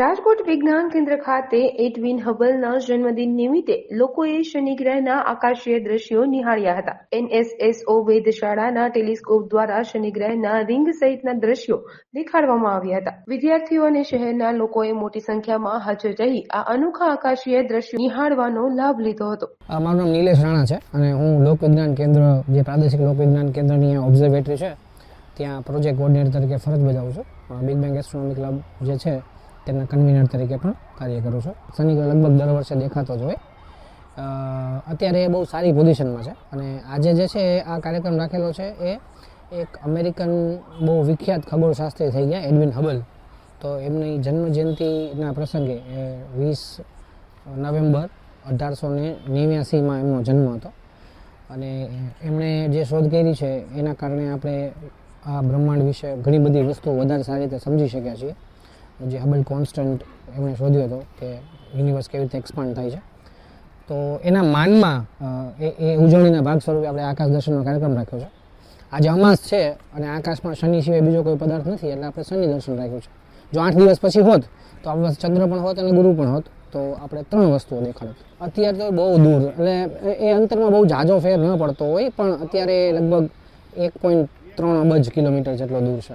રાજકોટ વિજ્ઞાન કેન્દ્ર ખાતે એડવિન હબલના જન્મદિન નિમિત્તે લોકોએ શનિ ગ્રહના આકાશીય દ્રશ્યો નિહાળ્યા હતા. એનએસએસઓ વેધશાળાના ટેલિસ્કોપ દ્વારા શનિ ગ્રહના રિંગ સહિતના દ્રશ્યો દેખાડવામાં આવ્યા હતા. વિદ્યાર્થીઓ અને શહેરના લોકોએ મોટી સંખ્યામાં હાજર રહી આ અનોખા આકાશીય દ્રશ્યો નિહાળવાનો લાભ લીધો હતો. મારું નામ નિલેશ રાણા છે અને હું લોકવિજ્ઞાન કેન્દ્ર, જે પ્રાદેશિક લોકવિજ્ઞાન કેન્દ્રની ઓબ્ઝર્વેટરી છે, ત્યાં પ્રોજેક્ટ કોઓર્ડિનેટર તરીકે ફરજ બજાવું છું. બિગ બેંગ એસ્ટ્રોનોમી ક્લબ જે છે તેના કન્વીનર તરીકે પણ કાર્ય કરું છું. શનિ લગભગ દર વર્ષે દેખાતો જ હોય. અત્યારે એ બહુ સારી પોઝિશનમાં છે અને આજે જે છે આ કાર્યક્રમ રાખેલો છે એ એક અમેરિકન બહુ વિખ્યાત ખગોળશાસ્ત્રી થઈ ગયા, એડવિન હબલ. તો એમની જન્મ જયંતિના પ્રસંગે એ વીસ નવેમ્બર અઢારસો ને નેવ્યાસીમાં એમનો જન્મ હતો. અને એમણે જે શોધ કરી છે એના કારણે આપણે આ બ્રહ્માંડ વિશે ઘણી બધી વસ્તુઓ વધારે સારી રીતે સમજી શક્યા છીએ. જે હબલ કોન્સ્ટન્ટ એમણે શોધ્યો હતો કે યુનિવર્સ કેવી રીતે એક્સપાન્ડ થાય છે. તો એના માનમાં એ એ ઉજવણીના ભાગ સ્વરૂપે આપણે આકાશ દર્શનનો કાર્યક્રમ રાખ્યો છે. આજે અમાસ છે અને આકાશમાં શનિ સિવાય બીજો કોઈ પદાર્થ નથી એટલે આપણે શનિ દર્શન રાખ્યું છે. જો આઠ દિવસ પછી હોત, તો આપણી પાસે ચંદ્ર પણ હોત અને ગુરુ પણ હોત, તો આપણે ત્રણ વસ્તુઓ દેખાડત. અત્યારે તો બહુ દૂર, એટલે એ- અંતરમાં બહુ ઝાઝો ફેર ન પડતો હોય, પણ અત્યારે લગભગ એક પોઈન્ટ ત્રણ અબજ કિલોમીટર જેટલો દૂર છે.